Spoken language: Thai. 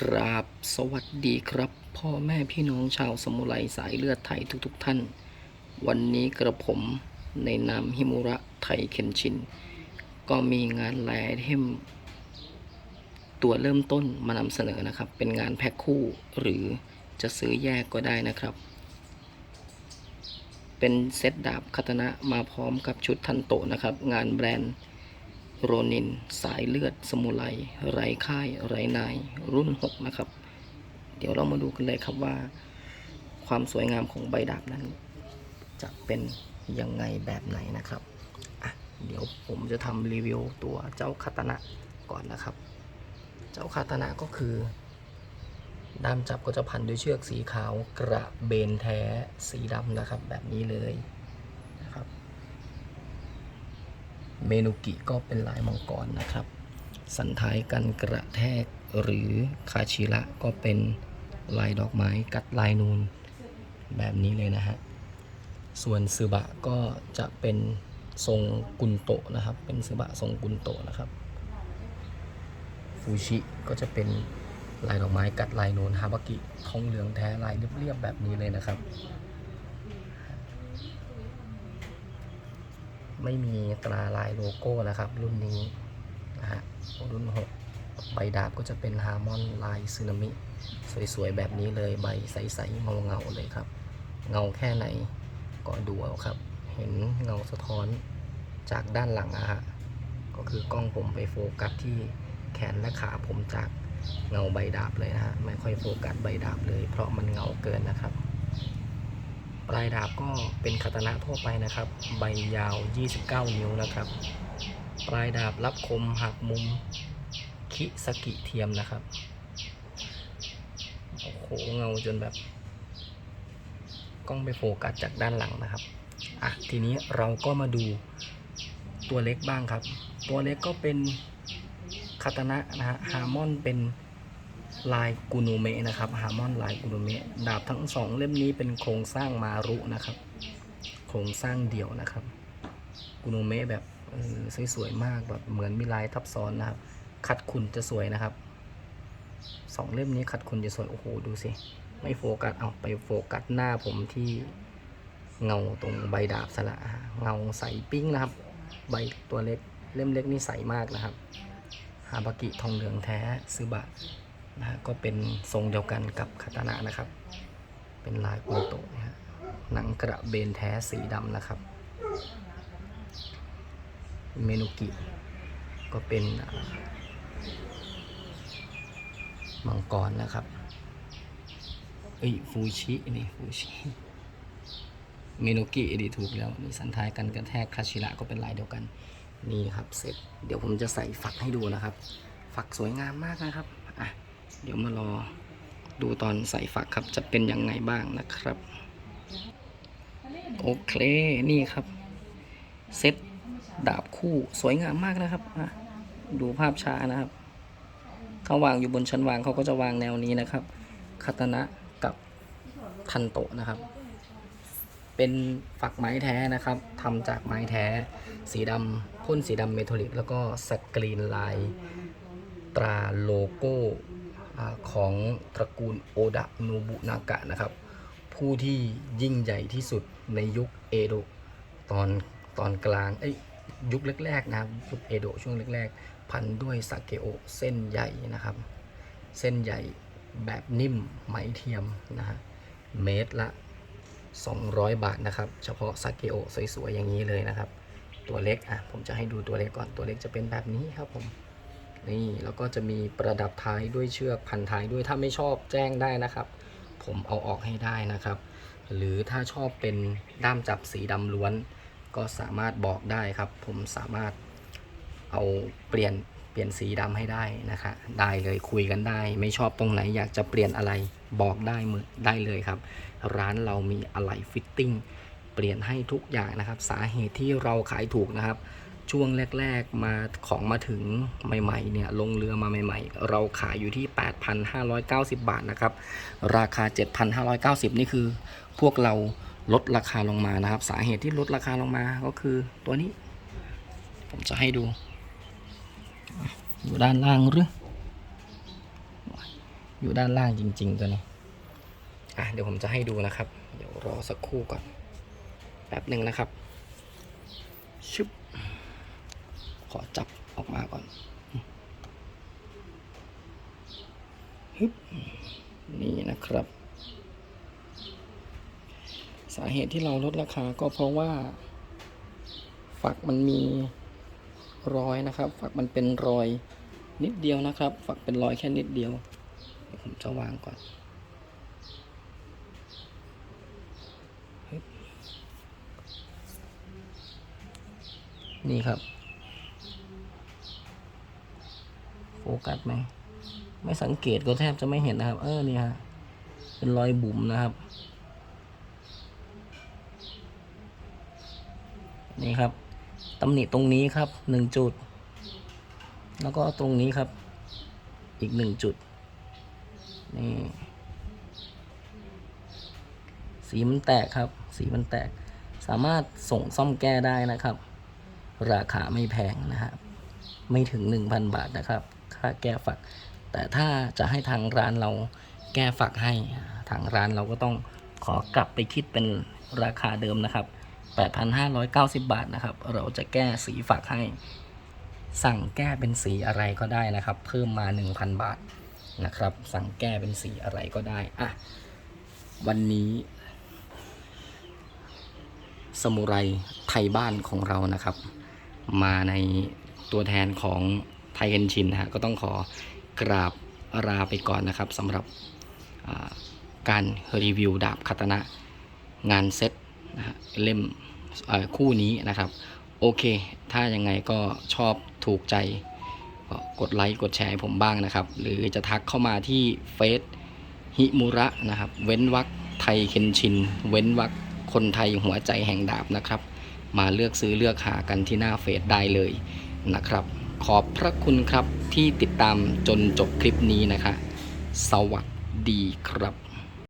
กราบสวัสดีครับ พ่อแม่พี่น้องชาวสมุไรสายเลือดไทยทุกๆทท่าน วันนี้กระผมในนามฮิมุระไทยเคนชิน ก็มีงานแลเทมตัวเริ่มต้นมานำเสนอนะครับ เป็นงานแพ็คคู่หรือจะซื้อแยกก็ได้นะครับ เป็นเซตดาบคาตนะมาพร้อมกับชุดทันโตนะครับ งานแบรนด์ โรนิน สายเลือด สมุไรไร้ค่าย ไร้นาย รุ่น 6 นะครับ เดี๋ยวเรามาดูกันเลยครับว่า ความสวยงามของใบดาบนั้น จะเป็นยังไงแบบไหนนะครับอะเดี๋ยวผมจะทำรีวิวตัวเจ้าคาตนะก่อนนะครับ เจ้าคาตนะก็คือด้ามจับก็จะพันด้วยเชือกสีขาวกระเบนแท้สีดำนะครับ แบบนี้เลยนะครับ เมนูกิก็เป็นลายมังกรนะครับ สันท้ายกันกระแทกหรือคาชิระก็เป็นลายดอกไม้กัดลายนูนแบบนี้เลยนะฮะ ส่วนซึบะก็จะเป็นทรงกุนโตะนะครับ เป็นซึบะทรงกุนโตะนะครับ ฟูชิก็จะเป็นลายดอกไม้กัดลายนูนฮาบากิทองเหลืองแท้ลายเรียบๆแบบนี้เลยนะครับ ไม่มีตราลายโลโก้นะครับ รุ่นนี้นะฮะรุ่น 6 ใบดาบก็จะเป็นฮาร์มอนลายซึนามิ สวยๆ แบบนี้เลยใบใสๆเงาเงาๆเลยครับ เงาแค่ไหนก็ดูเอาครับ เห็นเงาสะท้อนจากด้านหลังอะฮะก็คือกล้องผมไปโฟกัสที่แขนและขาผมจากเงาใบดาบเลยนะฮะไม่ค่อยโฟกัสใบดาบเลย เพราะมันเงาเกินนะครับ ลายดาบก็เป็นคาตนะทั่วไปนะครับ ใบยาว 29 นิ้วนะครับ ปลายดาบรับคมหักมุมคิสกิเทียมนะครับ โอ้โหเงาจนแบบ กล้องไปโฟกัสจากด้านหลังนะครับ อะ ทีนี้เราก็มาดูตัวเล็กบ้างครับ ตัวเล็กก็เป็นคาตนะนะฮะฮาร์มอนเป็น ลายกุนูเมะนะครับฮาร์มอนลายกุนูเมะดาบทั้งสองเล่มนี้เป็นโครงสร้างมารุนะครับ โครงสร้างเดี่ยวนะครับ กุนูเมะแบบสวยๆมากแบบเหมือนมีลายทับซ้อนนะครับ ขัดขุนจะสวยนะครับสองเล่มนี้ขัดขุนจะสวยโอ้โหดูสิไม่โฟกัสเอาไปโฟกัสหน้าผมที่เงาตรงใบดาบสละเงาใสปิ้งนะครับ ใบตัวเล็กเล่มเล็กนี่ใสมากนะครับฮาบากิทองเหลืองแท้ซึบะ นะฮะก็เป็นทรงเดียวกันกับคาตานะนะครับ เป็นลายกุโตะนะฮะหนังกระเบนแท้สีดำนะครับ เมนุกิ ก็เป็นมังกรนะครับเอ้ยฟูชินี่ฟูชิเมนุกิดีถูกแล้วนี่สันทายกันกระแทกคาชิระก็เป็นลายเดียวกันนี่ครับเสร็จ เดี๋ยวผมจะใส่ฝักให้ดูนะครับ ฝักสวยงามมากนะครับ เดี๋ยวมารอดูตอนใส่ฝักครับจะเป็นยังไงบ้างนะครับ โอเคนี่ครับเซตดาบคู่สวยงามมากนะครับดูภาพช้านะครับเขาวางอยู่บนชั้นวางเขาก็จะวางแนวนี้นะครับคาตนะกับทันโตนะครับ เป็นฝักไม้แท้นะครับทำจากไม้แท้ สีดำพ่นสีดำเมทัลลิก แล้วก็สกรีนลายตราโลโก้ ของตระกูลโอดะโนบุนากะนะครับ ผู้ที่ยิ่งใหญ่ที่สุดในยุคเอโดะตอนตอนกลางเอ้ยยุคแรกๆนะครับยุคเอโดะช่วงแรกๆ พันด้วยสาเกโอเส้นใหญ่นะครับ เส้นใหญ่แบบนิ่มไหมเทียมนะฮะเมตรละ 200 บาทนะครับ เฉพาะสาเกโอสวยๆอย่างนี้เลยนะครับ ตัวเล็กอะผมจะให้ดูตัวเล็กก่อนตัวเล็กจะเป็นแบบนี้ครับผม นี่แล้วก็จะมีประดับท้ายด้วยเชือกพันท้ายด้วยถ้าไม่ชอบแจ้งได้นะครับ ผมเอาออกให้ได้นะครับ หรือถ้าชอบเป็นด้ามจับสีดำล้วน ก็สามารถบอกได้ครับ ผมสามารถเอาเปลี่ยนเปลี่ยนสีดำให้ได้นะคะได้เลยคุยกันได้ ไม่ชอบตรงไหนอยากจะเปลี่ยนอะไรบอกได้มือได้เลยครับ ร้านเรามีอะไหล่ฟิตติ้งเปลี่ยนให้ทุกอย่างนะครับ สาเหตุที่เราขายถูกนะครับ ช่วงแรก ๆ มาของมาถึงใหม่ๆเนี่ยลงเรือมาใหม่ ๆ เราขายอยู่ที่ 8,590 บาทนะครับ ราคา 7,590 นี่คือพวกเราลดราคาลงมานะครับ สาเหตุที่ลดราคาลงมาก็คือตัวนี้ ผมจะให้ดู อยู่ด้านล่างหรืออยู่ด้านล่างจริง ๆ ตัวนี้อะเดี๋ยวผมจะให้ดูนะครับ เดี๋ยวรอสักครู่ก่อนแป๊บหนึ่งนะครับชึบ อจับออกมาก่อนฮึบนี่นะครับ สาเหตุที่เราลดราคาก็เพราะว่า ฝักมันมีรอยนะครับ ฝักมันเป็นรอยนิดเดียวนะครับ ฝักเป็นรอยแค่นิดเดียวเดี๋ยวผมจะวางก่อนนี่ครับ โฟกัสไหม ไม่สังเกตก็แทบจะไม่เห็นนะครับ เออนี่ฮะ เป็นรอยบุ๋มนะครับ นี่ครับตำหนิตรงนี้ครับหนึ่งจุด แล้วก็ตรงนี้ครับ อีกหนึ่งจุด นี่ สีมันแตกครับ สีมันแตก สามารถส่งซ่อมแก้ได้นะครับ ราคาไม่แพงนะครับ ไม่ถึง 1,000 บาทนะครับ ค่าแก้ฝัก แต่ถ้าจะให้ทางร้านเราแก้ฝักให้ ทางร้านเราก็ต้องขอกลับไปคิดเป็นราคาเดิมนะครับ 8,590 บาทนะครับ เราจะแก้สีฝักให้ สั่งแก้เป็นสีอะไรก็ได้นะครับ เพิ่มมา 1,000 บาทนะครับ สั่งแก้เป็นสีอะไรก็ได้อะวันนี้สมุไรไทยบ้านของเรานะครับ มาในตัวแทนของ ไทยเคนชินนะฮะก็ต้องขอกราบลาไปก่อนนะครับสำหรับการรีวิวดาบคาตนะงานเซ็ตนะฮะเล่มคู่นี้นะครับ โอเค ถ้ายังไงก็ชอบถูกใจก็กดไลค์กดแชร์ผมบ้างนะครับ หรือจะทักเข้ามาที่เฟซฮิมุระนะครับ เว้นวักไทยเคนชิน เว้นวักคนไทยหัวใจแห่งดาบนะครับ มาเลือกซื้อเลือกหากันที่หน้าเฟซได้เลยนะครับ ขอบพระคุณครับที่ติดตามจนจบคลิปนี้นะคะ สวัสดีครับ